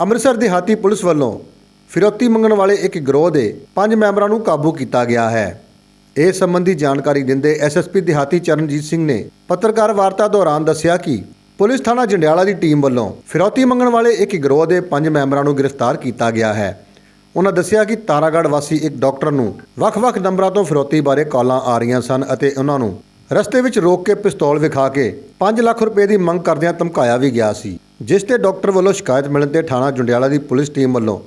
ਅੰਮ੍ਰਿਤਸਰ ਦਿਹਾਤੀ ਪੁਲਿਸ ਵੱਲੋਂ ਫਿਰੌਤੀ ਮੰਗਣ ਵਾਲੇ ਇੱਕ ਗਰੋਹ ਦੇ ਪੰਜ ਮੈਂਬਰਾਂ ਨੂੰ ਕਾਬੂ ਕੀਤਾ ਗਿਆ ਹੈ। ਇਸ ਸੰਬੰਧੀ ਜਾਣਕਾਰੀ ਦਿੰਦੇ ਐਸਐਸਪੀ ਦਿਹਾਤੀ ਚਰਨਜੀਤ ਸਿੰਘ ਨੇ ਪੱਤਰਕਾਰ ਵਾਰਤਾ ਦੌਰਾਨ ਦੱਸਿਆ ਕਿ ਪੁਲਿਸ ਥਾਣਾ ਜੰਡਿਆਲਾ ਦੀ ਟੀਮ ਵੱਲੋਂ ਫਿਰੌਤੀ ਮੰਗਣ ਵਾਲੇ ਇੱਕ ਗਿਰੋਹ ਦੇ ਪੰਜ ਮੈਂਬਰਾਂ ਨੂੰ ਗ੍ਰਿਫਤਾਰ ਕੀਤਾ ਗਿਆ ਹੈ। ਉਹਨਾਂ ਦੱਸਿਆ ਕਿ ਤਾਰਾਗੜ੍ਹ ਵਾਸੀ ਇੱਕ ਡਾਕਟਰ ਨੂੰ ਵੱਖ-ਵੱਖ ਨੰਬਰਾਂ ਤੋਂ ਫਿਰੌਤੀ ਬਾਰੇ ਕਾਲਾਂ ਆ ਰਹੀਆਂ ਸਨ ਅਤੇ ਉਹਨਾਂ ਨੂੰ ਰਸਤੇ ਵਿੱਚ ਰੋਕ ਕੇ ਪਿਸਤੌਲ ਵਿਖਾ ਕੇ 5 ਲੱਖ ਰੁਪਏ ਦੀ ਮੰਗ ਕਰਦਿਆਂ ਧਮਕਾਇਆ ਵੀ ਗਿਆ ਸੀ, ਜਿਸ ਤੇ ਡਾਕਟਰ ਵੱਲੋਂ ਸ਼ਿਕਾਇਤ ਮਿਲਣ ਤੇ ਥਾਣਾ ਜੁੰਡਿਆਲਾ ਦੀ ਪੁਲਿਸ ਟੀਮ ਵੱਲੋਂ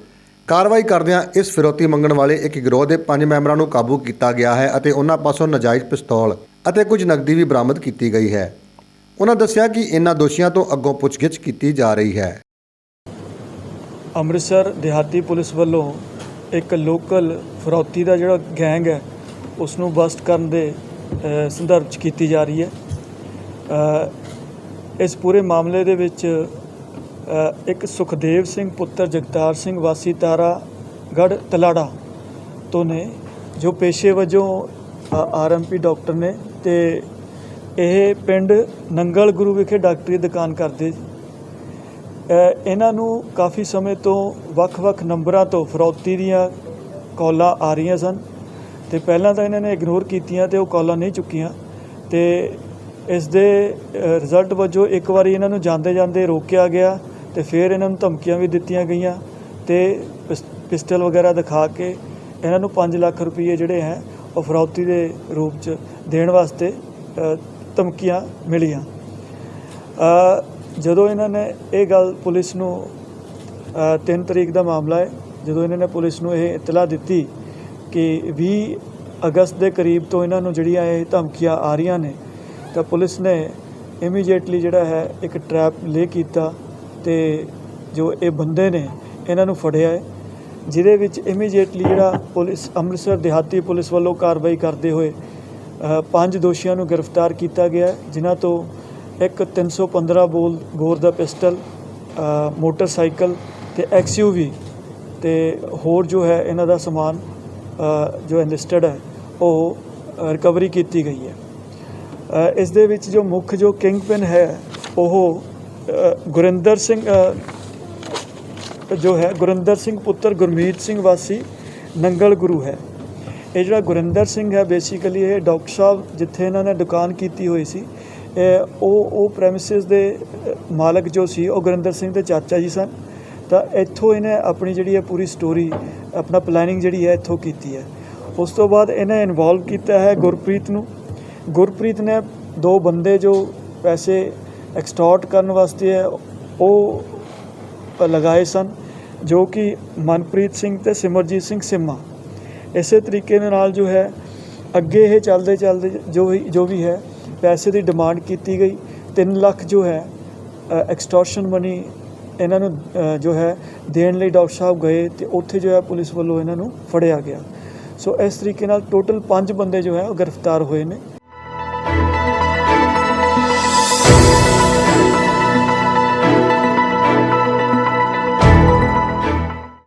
ਕਾਰਵਾਈ ਕਰਦਿਆਂ ਇਸ ਫਿਰੌਤੀ ਮੰਗਣ ਵਾਲੇ ਇੱਕ ਗਿਰੋਹ ਦੇ ਪੰਜ ਮੈਂਬਰਾਂ ਨੂੰ ਕਾਬੂ ਕੀਤਾ ਗਿਆ ਹੈ ਅਤੇ ਉਹਨਾਂ ਪਾਸੋਂ ਨਜਾਇਜ਼ ਪਿਸਤੌਲ ਅਤੇ ਕੁਝ ਨਕਦੀ ਵੀ ਬਰਾਮਦ ਕੀਤੀ ਗਈ ਹੈ। ਉਹਨਾਂ ਦੱਸਿਆ ਕਿ ਇਨ੍ਹਾਂ ਦੋਸ਼ੀਆਂ ਤੋਂ ਅੱਗੋਂ ਪੁੱਛਗਿੱਛ ਕੀਤੀ ਜਾ ਰਹੀ ਹੈ। ਅੰਮ੍ਰਿਤਸਰ ਦਿਹਾਤੀ ਪੁਲਿਸ ਵੱਲੋਂ ਇੱਕ ਲੋਕਲ ਫਰੌਤੀ ਦਾ ਜਿਹੜਾ ਗੈਂਗ ਹੈ ਉਸ ਨੂੰ ਬਸਟ ਕਰਨ ਦੇ ਸੰਦਰਭ 'ਚ ਕੀਤੀ ਜਾ ਰਹੀ ਹੈ। ਇਸ ਪੂਰੇ ਮਾਮਲੇ ਦੇ ਵਿੱਚ ਇੱਕ ਸੁਖਦੇਵ ਸਿੰਘ ਪੁੱਤਰ ਜਗਤਾਰ ਸਿੰਘ ਵਾਸੀ ਤਾਰਾਗੜ੍ਹ ਤਲਾੜਾ ਤੋਂ ਨੇ, ਜੋ ਪੇਸ਼ੇ ਵਜੋਂ ਆਰਐਮਪੀ ਡਾਕਟਰ ਨੇ ਤੇ ਇਹ ਪਿੰਡ ਨੰਗਲ ਗੁਰੂ ਵਿਖੇ ਡਾਕਟਰੀ ਦੁਕਾਨ ਕਰਦੇ। ਇਹਨਾਂ ਨੂੰ ਕਾਫੀ ਸਮੇਂ ਤੋਂ ਵੱਖ-ਵੱਖ ਨੰਬਰਾਂ ਤੋਂ ਫਰੌਤੀ ਦੀਆਂ ਕਾਲਾਂ ਆ ਰਹੀਆਂ ਸਨ। ਤੇ ਪਹਿਲਾਂ ਤਾਂ ਇਹਨਾਂ ਨੇ ਇਗਨੋਰ ਕੀਤੀਆਂ ਤੇ ਉਹ ਕਾਲਾਂ ਨਹੀਂ ਚੁੱਕੀਆਂ ਤੇ ਇਸ ਦੇ ਰਿਜ਼ਲਟ ਵਜੋਂ ਇੱਕ ਵਾਰੀ ਇਹਨਾਂ ਨੂੰ ਜਾਂਦੇ ਜਾਂਦੇ ਰੋਕਿਆ ਗਿਆ ਤੇ ਫਿਰ ਇਹਨਾਂ ਨੂੰ ਧਮਕੀਆਂ ਵੀ ਦਿੱਤੀਆਂ ਗਈਆਂ ਤੇ ਪਿਸ- ਪਿਸਟਲ ਵਗੈਰਾ ਦਿਖਾ ਕੇ ਇਹਨਾਂ ਨੂੰ 5 ਲੱਖ ਰੁਪਏ ਜਿਹੜੇ ਹੈ ਉਹ ਫਰੌਤੀ ਦੇ ਰੂਪ 'ਚ ਦੇਣ ਵਾਸਤੇ ਧਮਕੀਆਂ ਮਿਲੀਆਂ। ਜਦੋਂ ਇਹਨਾਂ ਨੇ ਇਹ ਗੱਲ ਪੁਲਿਸ ਨੂੰ 3 ਤਰੀਕ ਦਾ ਮਾਮਲਾ ਹੈ, ਜਦੋਂ ਇਹਨਾਂ ਨੇ ਪੁਲਿਸ ਨੂੰ ਇਹ ਇਤਲਾਹ ਦਿੱਤੀ ਕਿ 20 ਅਗਸਤ ਦੇ ਕਰੀਬ ਤੋਂ ਇਹਨਾਂ ਨੂੰ ਜਿਹੜੀਆਂ ਇਹ ਧਮਕੀਆਂ ਆ ਰਹੀਆਂ ਨੇ ਤਾਂ ਪੁਲਿਸ ਨੇ ਇਮੀਡੀਏਟਲੀ ਜਿਹੜਾ ਹੈ ਇੱਕ ਟਰੈਪ ਲੇ ਕੀਤਾ ਤੇ ਜੋ ਇਹ ਬੰਦੇ ਨੇ ਇਹਨਾਂ ਨੂੰ ਫੜਿਆ ਹੈ ਜਿਹਦੇ ਵਿੱਚ ਇਮੀਡੀਏਟਲੀ ਜਿਹੜਾ ਪੁਲਿਸ ਅੰਮ੍ਰਿਤਸਰ ਦਿਹਾਤੀ ਪੁਲਿਸ ਵੱਲੋਂ ਕਾਰਵਾਈ ਕਰਦੇ ਹੋਏ ਪੰਜ ਦੋਸ਼ੀਆਂ ਨੂੰ ਗ੍ਰਿਫਤਾਰ ਕੀਤਾ ਗਿਆ ਜਿਨ੍ਹਾਂ ਤੋਂ ਇੱਕ 315 ਬੋਲ ਬੋਰ ਦਾ ਪਿਸਟਲ ਅ, ਮੋਟਰਸਾਈਕਲ ਤੇ ਐਕਸਯੂਵੀ ਤੇ ਹੋਰ ਜੋ ਹੈ ਇਹਨਾਂ ਦਾ ਸਮਾਨ ਜੋ ਐਨਲਿਸਟਡ ਹੈ, ਉਹ ਰਿਕਵਰੀ ਕੀਤੀ ਗਈ ਹੈ। ਇਸ ਦੇ ਵਿੱਚ ਜੋ ਮੁੱਖ ਜੋ ਕਿੰਗ ਕਿੰਗਪਿਨ ਹੈ, ਉਹ ਗੁਰਿੰਦਰ ਸਿੰਘ ਜੋ ਹੈ, ਗੁਰਿੰਦਰ ਸਿੰਘ ਪੁੱਤਰ ਗੁਰਮੀਤ ਸਿੰਘ ਵਾਸੀ ਨੰਗਲ ਗੁਰੂ ਹੈ। ਇਹ ਜਿਹੜਾ ਗੁਰਿੰਦਰ ਸਿੰਘ ਹੈ ਬੇਸਿਕਲੀ ਇਹ ਡਾਕਟਰ ਸਾਹਿਬ ਜਿੱਥੇ ਇਹਨਾਂ ਨੇ ਦੁਕਾਨ ਕੀਤੀ ਹੋਈ ਸੀ ਉਹ ਉਹ ਪ੍ਰੈਮਿਸਿਸ ਦੇ ਮਾਲਕ ਜੋ ਸੀ, ਉਹ ਗੁਰਿੰਦਰ ਸਿੰਘ ਦੇ ਚਾਚਾ ਜੀ ਸਨ। ਤਾਂ ਇੱਥੋਂ ਇਹਨੇ ਆਪਣੀ ਜਿਹੜੀ ਹੈ ਪੂਰੀ ਸਟੋਰੀ ਆਪਣਾ ਪਲੈਨਿੰਗ ਜਿਹੜੀ ਹੈ ਇੱਥੋਂ ਕੀਤੀ ਹੈ। ਉਸ ਤੋਂ ਬਾਅਦ ਇਹਨੇ ਇਨਵੋਲਵ ਕੀਤਾ ਹੈ ਗੁਰਪ੍ਰੀਤ ਨੂੰ। ਗੁਰਪ੍ਰੀਤ ਨੇ ਦੋ ਬੰਦੇ ਜੋ ਪੈਸੇ ਐਕਸਟੋਰਟ ਕਰਨ ਵਾਸਤੇ ਹੈ, ਉਹ ਲਗਾਏ ਸਨ, ਜੋ ਕਿ ਮਨਪ੍ਰੀਤ ਸਿੰਘ ਤੇ ਸਿਮਰਜੀਤ ਸਿੰਘ ਸਿਮਾ। ਇਸੇ ਤਰੀਕੇ ਦੇ ਨਾਲ ਜੋ ਹੈ, ਅੱਗੇ ਇਹ ਚੱਲਦੇ ਚੱਲਦੇ ਜੋ ਵੀ ਜੋ ਵੀ ਹੈ, ਪੈਸੇ ਦੀ ਡਿਮਾਂਡ ਕੀਤੀ ਗਈ। 3 ਲੱਖ ਜੋ ਹੈ ਐਕਸਟੋਰਸ਼ਨ ਮਨੀ ਇਹਨਾਂ ਨੂੰ ਜੋ ਹੈ, ਦੇਣ ਲਈ ਡਾਕਟਰ ਸਾਹਿਬ ਗਏ ਤੇ ਉੱਥੇ ਜੋ ਹੈ ਪੁਲਿਸ ਵੱਲੋਂ ਇਹਨਾਂ ਨੂੰ ਫੜਿਆ ਗਿਆ। ਸੋ ਇਸ ਤਰੀਕੇ ਨਾਲ ਟੋਟਲ 5 ਬੰਦੇ ਜੋ ਹੈ ਉਹ ਗ੍ਰਿਫਤਾਰ ਹੋਏ ਨੇ।